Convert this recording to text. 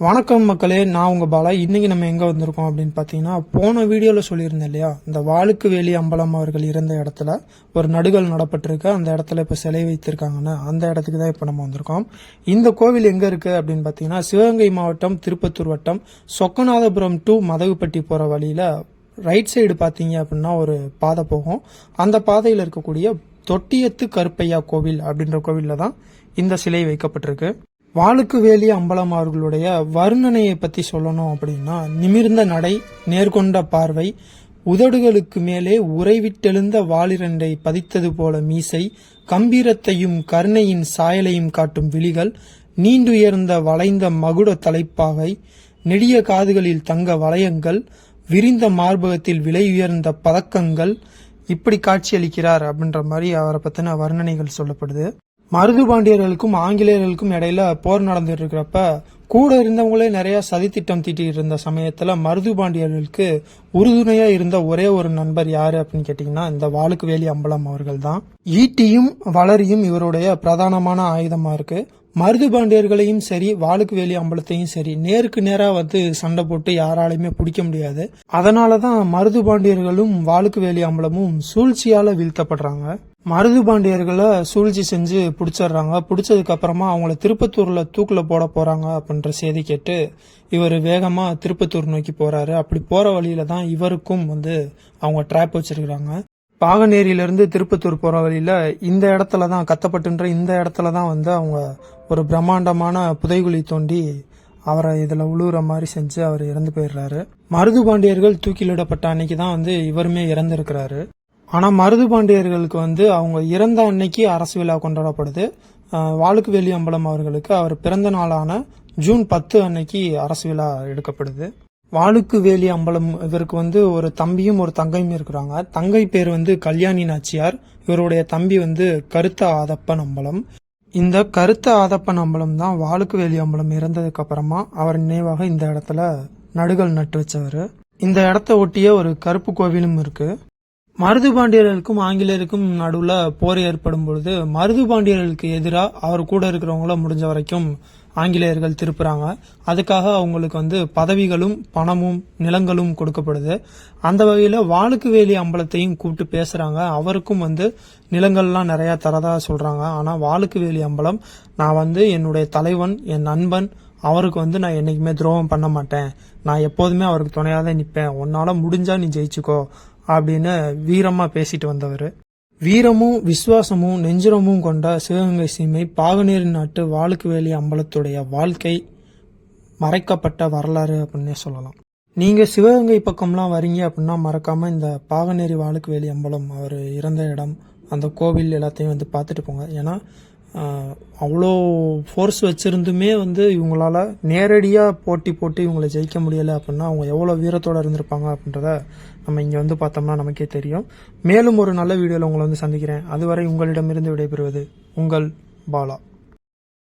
வணக்கம் மக்களே நான் உங்கள் பாலா. இன்றைக்கி நம்ம எங்கே வந்திருக்கோம் அப்படின்னு பார்த்தீங்கன்னா போன வீடியோவில் சொல்லியிருந்தேன் இல்லையா? இந்த வாளுக்கு வேலி அம்பலம் அவர்கள் இருந்த இடத்துல ஒரு நடுகள் நடப்பட்டிருக்கு. அந்த இடத்துல இப்போ சிலை வைத்திருக்காங்கன்னு அந்த இடத்துக்கு தான் இப்போ நம்ம வந்திருக்கோம். இந்த கோவில் எங்கே இருக்குது அப்படின்னு பார்த்தீங்கன்னா சிவகங்கை மாவட்டம் திருப்பத்தூர் வட்டம் சொக்கநாதபுரம் டு மதகுப்பட்டி போகிற வழியில் ரைட் சைடு பார்த்தீங்க அப்படின்னா ஒரு பாதை போகும். அந்த பாதையில் இருக்கக்கூடிய தொட்டியத்து கருப்பையா கோவில் அப்படின்ற கோவில்ல தான் இந்த சிலை வைக்கப்பட்டிருக்கு. வாளுக்கு வேலி அம்பலம் அவர்களுடைய வர்ணனையை பத்தி சொல்லணும் அப்படின்னா நிமிர்ந்த நடை நேர்கொண்ட பார்வை உதடுகளுக்கு மேலே உறைவிட்டெழுந்த வாளிரண்டை பதித்தது போல மீசை கம்பீரத்தையும் கருணையின் சாயலையும் காட்டும் விழிகள் நீண்டுயர்ந்த வளைந்த மகுட தலைப்பாகை நெடிய காதுகளில் தங்க வளையங்கள் விரிந்த மார்பகத்தில் விலை உயர்ந்த பதக்கங்கள் இப்படி காட்சியளிக்கிறார் அப்படின்ற மாதிரி அவரை பத்தின வர்ணனைகள் சொல்லப்படுது. மருது பாண்டியர்களுக்கும் ஆங்கிலேயர்களுக்கும் இடையில போர் நடந்துட்டு இருக்கிறப்ப கூட இருந்தவங்களே நிறைய சதித்திட்டம் தீட்டிட்டு இருந்த சமயத்துல மருது பாண்டியர்களுக்கு உறுதுணையா இருந்த ஒரே ஒரு நண்பர் யாரு அப்படின்னு கேட்டீங்கன்னா இந்த வாளுக்கு வேலி அம்பலம் அவர்கள் தான் ஈட்டியும் வளரியும் இவருடைய பிரதானமான ஆயுதமா இருக்கு. மருது பாண்டியர்களையும் சரி வாளுக்கு வேலி அம்பலத்தையும் சரி நேருக்கு நேரா வந்து சண்டை போட்டு யாராலையுமே பிடிக்க முடியாது. அதனாலதான் மருது பாண்டியர்களும் வாளுக்கு வேலி அம்பலமும் சூழ்ச்சியால வீழ்த்தப்படுறாங்க. மருது பாண்டியர்களை சூழ்ச்சி செஞ்சு பிடிச்சிடுறாங்க. பிடிச்சதுக்கு அப்புறமா அவங்கள திருப்பத்தூர்ல தூக்கில் போட போறாங்க அப்படின்ற செய்தி கேட்டு இவர் வேகமாக திருப்பத்தூர் நோக்கி போறாரு. அப்படி போற வழியில தான் இவருக்கும் வந்து அவங்க ட்ராப் வச்சிருக்கிறாங்க. பாகநேரியிலிருந்து திருப்பத்தூர் போற வழியில இந்த இடத்துல தான் கத்தப்பட்டுன்ற இந்த இடத்துல தான் வந்து அவங்க ஒரு பிரம்மாண்டமான புதைகுழி தோண்டி அவரை இதில் உழுவுற மாதிரி செஞ்சு அவர் இறந்து போயிடுறாரு. மருது பாண்டியர்கள் தூக்கிலிடப்பட்ட அன்னைக்கு தான் வந்து இவருமே இறந்துருக்கிறாரு. ஆனால் மருது பாண்டியர்களுக்கு வந்து அவங்க இறந்த அன்னைக்கு அரசு விழா கொண்டாடப்படுது. வாழுக்கு வேலி அம்பலம் அவர்களுக்கு அவர் பிறந்த நாளான ஜூன் பத்து அன்னைக்கு அரசு விழா எடுக்கப்படுது. வாழுக்கு வேலி அம்பலம் இவருக்கு வந்து ஒரு தம்பியும் ஒரு தங்கையும் இருக்கிறாங்க. தங்கை பேர் வந்து கல்யாணி நாச்சியார். இவருடைய தம்பி வந்து கருத்த ஆதப்பன் அம்பலம். இந்த கருத்த ஆதப்பன் அம்பலம் தான் வாழுக்கு வேலி அம்பலம் இறந்ததுக்கு அப்புறமா அவர் நினைவாக இந்த இடத்துல நடுகள் நட்டு வச்சவர். இந்த இடத்த ஒட்டிய ஒரு கருப்பு கோவிலும் இருக்கு. மருது பாண்டியர்களுக்கும் ஆங்கிலேயருக்கும் நடுவில் போர் ஏற்படும் பொழுது மருது பாண்டியர்களுக்கு எதிராக அவர் கூட இருக்கிறவங்கள முடிஞ்ச வரைக்கும் ஆங்கிலேயர்கள் திருப்புறாங்க. அதுக்காக அவங்களுக்கு வந்து பதவிகளும் பணமும் நிலங்களும் கொடுக்கப்படுது. அந்த வகையில் வாழுக்கு வேலி அம்பலத்தையும் கூப்பிட்டு பேசுறாங்க. அவருக்கும் வந்து நிலங்கள்லாம் நிறையா தரதா சொல்றாங்க. ஆனால் வாழுக்கு வேலி அம்பலம் நான் வந்து என்னுடைய தலைவன் என் நண்பன் அவருக்கு வந்து நான் என்றைக்குமே துரோகம் பண்ண மாட்டேன். நான் எப்போதுமே அவருக்கு துணையாக தான் நிற்பேன் உன்னால முடிஞ்சால் நீ ஜெயிச்சுக்கோ. அப்படின்னு வீரமா பேசிட்டு வந்தவர். வீரமும் விசுவாசமும் நெஞ்சுரமும் கொண்ட சிவகங்கை சீமை பாகநேரி நாட்டு வாளுக்கு வேலி அம்பலத்துடைய வாழ்க்கை மறைக்கப்பட்ட வரலாறு அப்படின்னே சொல்லலாம். நீங்க சிவகங்கை பக்கம்லாம் வரீங்க அப்படின்னா மறக்காம இந்த பாகநேரி வாளுக்கு வேலி அம்பலம் அவர் இறந்த இடம் அந்த கோவில் எல்லாத்தையும் வந்து பார்த்துட்டு போங்க. ஏன்னா அவ்வளோ ஃபோர்ஸ் வச்சுருந்துமே வந்து இவங்களால நேரடியாக போட்டி போட்டு இவங்களை ஜெயிக்க முடியலை அப்படின்னா அவங்க எவ்வளோ வீரத்தோடு இருந்திருப்பாங்க அப்படின்றத நம்ம இங்கே வந்து பார்த்தோம்னா நமக்கே தெரியும். மேலும் ஒரு நல்ல வீடியோவில் உங்களை வந்து சந்திக்கிறேன். அதுவரை உங்களிடமிருந்து விடைபெறுவது உங்கள் பாலா.